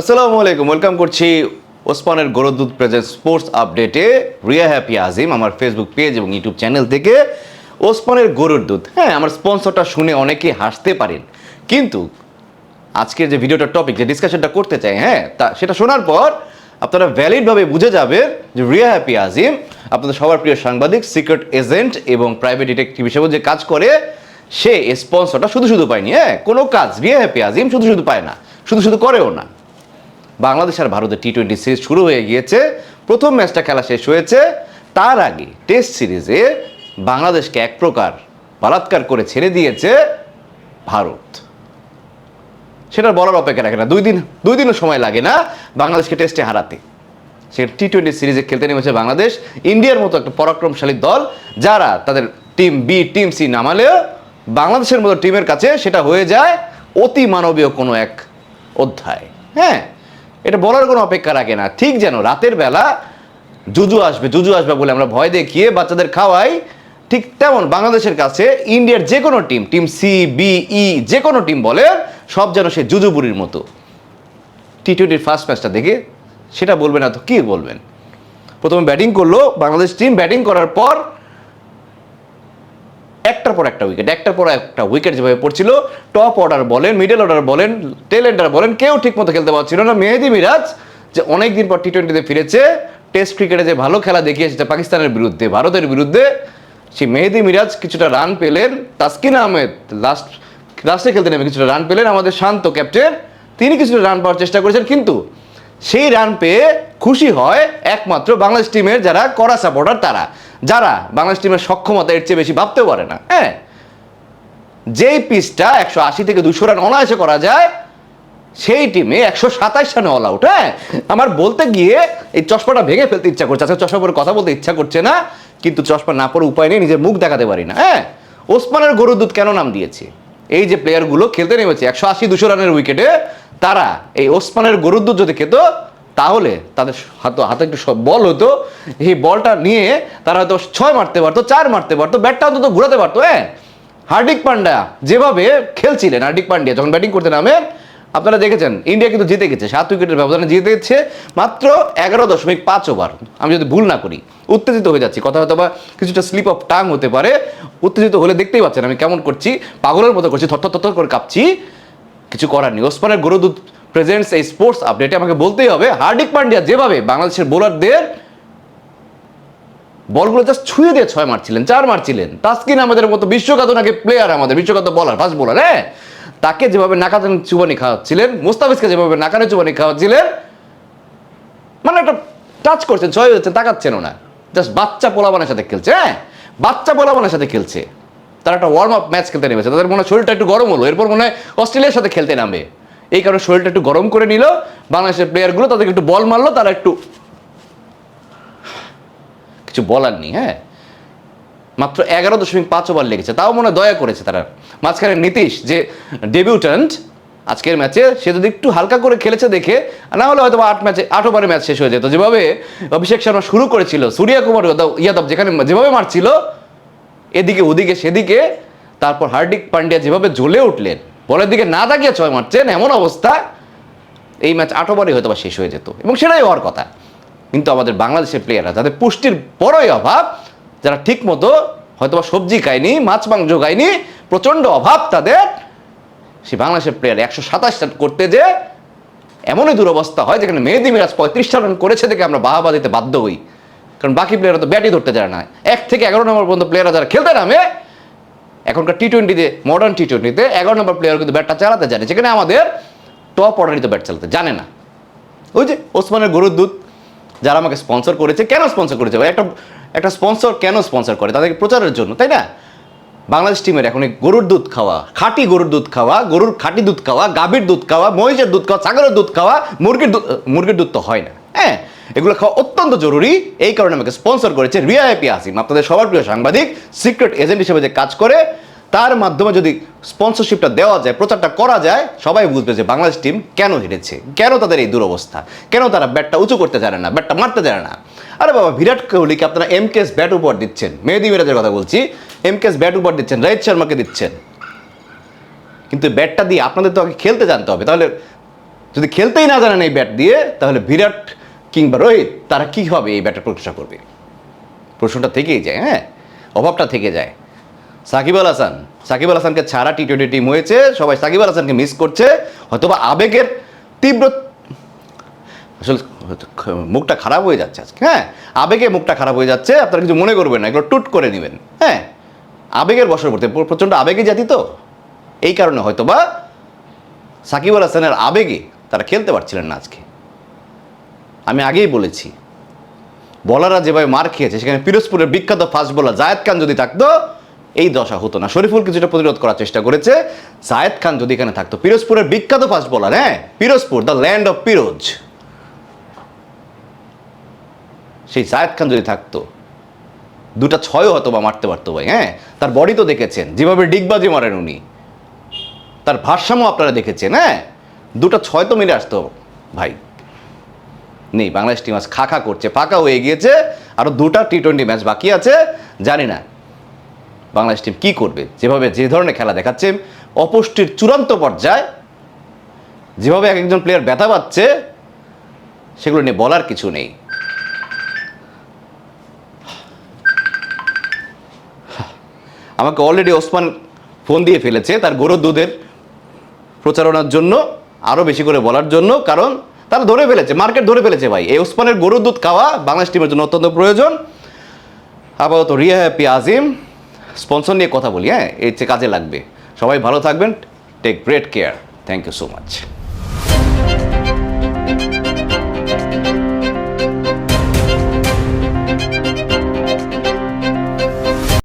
আসসালামু আলাইকুম ওয়েলকাম করছি ওসমানের গরুদুধ প্রেজেন্ট স্পোর্টস আপডেটে রিয়া হ্যাপি আজিম, আমার ফেসবুক পেজ এবং ইউটিউব চ্যানেল থেকে ওসমানের গরুর দুধ। হ্যাঁ আমার স্পন্সরটা শুনে অনেকে হাসতে পারেন। কিন্তু আজকের যে ভিডিওটার টপিক যে ডিসকাশনটা করতে চাই হ্যাঁ তা সেটা শোনার পর আপনারা ভ্যালিডভাবে বুঝে যাবেন যে রিয়া হ্যাপি আজিম আপনাদের সবার প্রিয় সাংবাদিক সিক্রেট এজেন্ট এবং প্রাইভেট ডিটেকটিভ হিসেবে যে কাজ করে, সে স্পন্সরটা শুধু শুধু পায়নি হ্যাঁ কোনো কাজ রিয়া হ্যাপি আজিম শুধু শুধু পায় না, শুধু শুধু করেও না। বাংলাদেশ আর ভারতের টি টোয়েন্টি সিরিজ শুরু হয়ে গিয়েছে। প্রথম ম্যাচটা খেলা শেষ হয়েছে। তার আগে টেস্ট সিরিজে বাংলাদেশকে এক প্রকার বলাৎকার করে ছেড়ে দিয়েছে ভারত। সেটা বলার অপেক্ষা রাখে না। দুই দিন, দুই দিনও সময় লাগে না বাংলাদেশকে টেস্টে হারাতে। সে টি টোয়েন্টি সিরিজে খেলতে নেমেছে বাংলাদেশ। ইন্ডিয়ার মতো একটা পরাক্রমশালী দল যারা তাদের টিম বি টিম সি নামালেও বাংলাদেশের মতো টিমের কাছে সেটা হয়ে যায় অতি মানবীয় কোনো এক অধ্যায়। হ্যাঁ এটা বলার কোনো অপেক্ষা রাখে না। ঠিক যেন রাতের বেলা জুজু আসবে জুজু আসবে বলে আমরা ভয় দেখিয়ে বাচ্চাদের খাওয়াই। ঠিক তেমন বাংলাদেশের কাছে ইন্ডিয়ার যে কোনো team team C, B, E যে কোনো টিম বলে সব যেন সে জুজুবুরির মতো। টি টোয়েন্টির ফার্স্ট ম্যাচটা দেখে সেটা বলবেন না তো কী বলবেন? প্রথমে ব্যাটিং করল, বাংলাদেশ টিম ব্যাটিং করার পর একটার পর একটা উইকেট একটার পর একটা উইকেট যেভাবে পড়ছিল টপ অর্ডার বলেন মিডল অর্ডার বলেন টেল এন্ডার বলেন, কেউ ঠিক মতো খেলতে পারছিল না। মেহেদি মিরাজ যে অনেক দিন পর টি টোয়েন্টিতে ফিরেছে টেস্ট ক্রিকেটে যে ভালো খেলা দেখিয়েছে পাকিস্তানের বিরুদ্ধে, ভারতের বিরুদ্ধে, সেই মেহেদি মিরাজ কিছুটা রান পেলেন। তাসকিন আহমেদ লাস্ট লাস্টে খেলতে নেমে কিছুটা রান পেলেন। আমাদের শান্ত ক্যাপ্টেন তিনি কিছুটা রান পাওয়ার চেষ্টা করেছেন, কিন্তু সেই রান পেয়ে খুশি হয় একমাত্র বাংলাদেশ টিমের যারা কড়া সাপোর্টার তারা। যারা বাংলাদেশ টিমের সক্ষমতা এর চেয়ে বেশি ভাবতেও পারে না। হ্যাঁ? যেই পিচটা একশো আশি থেকে দুশো রান অনায়াসে করা যায়, সেই টিমে একশো সাতাইশ রানে অল আউট হ্যাঁ? আমার বলতে গিয়ে এই চশমাটা ভেঙে ফেলতে ইচ্ছা করছে। আজকে চশমা পরে কথা বলতে ইচ্ছা করছে না, কিন্তু চশমা না পরে উপায় নেই, নিজের মুখ দেখাতে পারি না। হ্যাঁ? ওসমানের গরুর দুধ কেন নাম দিয়েছে? এই যে প্লেয়ারগুলো খেলতে নেমেছে, একশো আশি, দুশো রানের উইকেটে তারা এই ওসমানের গরুর দুধ যদি খেত, তাহলে তাদের হাতে হাতে একটু বল হতো। এই বলটা নিয়ে তারা হয়তো ছয় মারতে পারতো, চার মারতে পারতো, ব্যাটটা অন্তত ঘুরাতে পারতো হ্যাঁ? হার্দিক পান্ডা যেভাবে খেলছিলেন, হার্দিক পান্ডিয়া যখন ব্যাটিং করতে নামেন আপনারা দেখেছেন, ইন্ডিয়া কিন্তু জিতে গেছে, সাত উইকেটের ব্যবধানে জিতে গেছে, মাত্র এগারো দশমিক পাঁচ ওভার। আমি যদি ভুল না করি, উত্তেজিত হয়ে যাচ্ছি, কথা হয়তো বা কিছুটা স্লিপ অফ টাং হতে পারে, উত্তেজিত হলে দেখতেই পাচ্ছেন আমি কেমন করছি, পাগলের মতো করছি থর থর করে কাঁপছি। কিছু করার নেই। ওসমানের গরুদুধ প্রেজেন্টস এই স্পোর্টস আপডেটে আমাকে বলতেই হবে, হার্দিক পান্ডিয়া যেভাবে বাংলাদেশের বোলারদের বলগুলো জাস্ট ছুঁয়ে দিয়ে ছয় মারছিলেন, চার মারছিলেন। তাসকিন আমাদের মতো বিশ্বকাত নাকি প্লেয়ার আমাদের বিশ্বকাত বলার ফাস্ট বোলার হ্যাঁ? তাকে যেভাবে নাকাতান চুবানি খাওয়াচ্ছিলেন, মুস্তাফিজকে যেভাবে নাকানে চুবানি খাওয়াচ্ছিলেন মানে একটা টাচ করছেন, ছয় হচ্ছে তাকাচ্ছেন না। জাস্ট বাচ্চা পোলাবানের সাথে খেলছে হ্যাঁ? বাচ্চা পোলাবানের সাথে খেলছে। তারা একটা ওয়ার্ম আপ ম্যাচ খেলতে নেমেছে। তাদের মনে হয় শরীরটা একটু গরম হলো। এরপর মনে হয় অস্ট্রেলিয়ার সাথে খেলতে নামবে। এই কারণে শরীরটা একটু গরম করে নিল। বাংলাদেশের প্লেয়ারগুলো তাদেরকে একটু বল মারলো, তারা একটু কিছু বলার নেই হ্যাঁ? মাত্র এগারো দশমিক পাঁচ ওভার লেগেছে। তাও মনে দয়া করেছে তারা। মাঝখানে নীতিশ, যে ডেবিউট্যান্ট আজকের ম্যাচে সে যদি একটু হালকা করে খেলেছে দেখে, না হলে হয়তো আট ম্যাচে আট ওভারে ম্যাচ শেষ হয়ে যেত। যেভাবে অভিষেক শর্মা শুরু করেছিল সূর্যা কুমার যাদব- ইয়াদব যেখানে যেভাবে মারছিল এদিকে, ওদিকে, সেদিকে। তারপর হার্দিক পান্ডিয়া যেভাবে জ্বলে উঠলেন, বলের দিকে না তাকিয়ে ছয় মারছেন, এমন অবস্থা। এই ম্যাচ আট ওভারে হয়তো বা শেষ হয়ে যেত। এবং সেটাই হওয়ার কথা। কিন্তু আমাদের বাংলাদেশের প্লেয়াররা যাদের পুষ্টির বড়ই অভাব, যারা ঠিক মতো হয়তো বা সবজি খায়নি, মাছ মাংস খায়নি, প্রচণ্ড অভাব তাদের, সেই বাংলাদেশের প্লেয়ার একশো সাতাশ রান করতে যে, এমনই দুরবস্থা হয় যেখানে মেহেদি মিরাজ পঁয়ত্রিশটা রান করেছে দেখে আমরা বাহাবা দিতে বাধ্য হই। কারণ বাকি প্লেয়াররা তো ব্যাটই ধরতে যায় না। এক থেকে এগারো নম্বর পর্যন্ত প্লেয়াররা যারা খেলতে নামে, এখনকার টি টোয়েন্টিতে মডার্ন টি টোয়েন্টিতে এগারো নম্বর প্লেয়ার কিন্তু ব্যাটটা চালাতে জানে, যেখানে আমাদের টপ অর্ডারই ব্যাট চালাতে জানে না। ওই যে ওসমানের গরুর দুধ, যারা আমাকে স্পন্সর করেছে, কেন স্পন্সর করেছে? একটা একটা স্পন্সর কেন স্পন্সর করে? তাদেরকে প্রচারের জন্য, তাই না? বাংলাদেশ টিমের এখন এই গরুর দুধ খাওয়া, খাঁটি গরুর দুধ খাওয়া, গরুর খাঁটি দুধ খাওয়া, গাভীর দুধ খাওয়া, মহিষের দুধ খাওয়া, ছাগলের দুধ খাওয়া, মুরগির দুধ মুরগির দুধ তো হয় না। হ্যাঁ এগুলো খাওয়া অত্যন্ত জরুরি। এই কারণে আমাকে স্পন্সর করেছে রিয়া এপি আসিম। আপনাদের সবার প্রিয় সাংবাদিক সিক্রেট এজেন্ট হিসেবে যে কাজ করে, তার মাধ্যমে যদি স্পন্সরশিপটা দেওয়া যায়, প্রচারটা করা যায়, সবাই বুঝবে যে বাংলাদেশ টিম কেন হেরেছে, কেন তাদের এই দুরবস্থা, কেন তারা ব্যাটটা উঁচু করতে জানে না ব্যাটটা মারতে জানে না। আরে বাবা, বিরাট কোহলিকে আপনারা এম কেস ব্যাট উপহার দিচ্ছেন। মেহেদি মিরাজের কথা বলছি। এম কেস ব্যাট উপহার দিচ্ছেন, রোহিত শর্মাকে দিচ্ছেন। কিন্তু ব্যাটটা দিয়ে আপনাদের তো আগে খেলতে জানতে হবে। তাহলে যদি খেলতেই না জানেন এই ব্যাট দিয়ে, তাহলে বিরাট কিংবা রোহিত, তারা কী হবে এই ব্যাটের প্রশংসা করবে? প্রশ্নটা থেকেই যায় হ্যাঁ? অভাবটা থেকে যায়। সাকিব আল হাসান, সাকিব আল হাসানকে ছাড়া টি টোয়েন্টি টিম হয়েছে, সবাই সাকিব আল হাসানকে মিস করছে, হয়তোবা আবেগের তীব্র আসলে মুখটা খারাপ হয়ে যাচ্ছে আজকে হ্যাঁ? আবেগে মুখটা খারাপ হয়ে যাচ্ছে, আপনারা কিছু মনে করবেন না, এগুলো টুট করে নেবেন হ্যাঁ? আবেগের বশবর্তী প্র- প্রচণ্ড আবেগে জাতি তো। এই কারণে হয়তোবা সাকিব আল হাসানের আবেগে তারা খেলতে পারছিলেন না আজকে। আমি আগেই বলেছি, বলাররা যেভাবে মার খেয়েছে, সেখানে পিরোজপুরের বিখ্যাত ফাস্ট বোলার জায়েদ খান যদি থাকতো, এই দশা হতো না। শরীফুল কিছুটা প্রতিরোধ করার চেষ্টা করেছে, জায়েদ খান যদি এখানে থাকতো। পিরোজপুরের বিখ্যাত ফাস্ট বোলার হ্যাঁ Pirojpur the land of Piroj. সেই জায়েদ খান যদি থাকতো, দুটা ছয়ও হয়তো বা মারতে পারতো ভাই হ্যাঁ। তার বডি তো দেখেছেন, যেভাবে ডিগবাজি মারেন উনি। তার ভারসাম্য আপনারা দেখেছেন হ্যাঁ। দুটো ছয় তো মিলে আসতো ভাই। নেই, বাংলাদেশ টিম আজ খা খা করছে, ফাঁকা হয়ে গিয়েছে। আরও দুটা টি টোয়েন্টি ম্যাচ বাকি আছে, জানি না বাংলাদেশ টিম কী করবে। যেভাবে যে ধরনের খেলা দেখাচ্ছে, অপুষ্টির চূড়ান্ত পর্যায়ে, যেভাবে এক একজন প্লেয়ার ব্যথা পাচ্ছে, সেগুলো নিয়ে বলার কিছু নেই। আমাকে অলরেডি ওসমান ফোন দিয়ে ফেলেছে, তার গরুর দুধের প্রচারণার জন্য আরও বেশি করে বলার জন্য, কারণ তারা ধরে ফেলেছে, মার্কেট ধরে ফেলেছে ভাই। এই ওসমানের গরুর দুধ খাওয়া বাংলাদেশ টিমের জন্য অত্যন্ত প্রয়োজন। আপাতত রিয়া হ্যাপি আজিম, স্পন্সর নিয়ে কথা বলি হ্যাঁ? এর চেয়ে কাজে লাগবে। সবাই ভালো থাকবেন। Take great care. Thank you so much.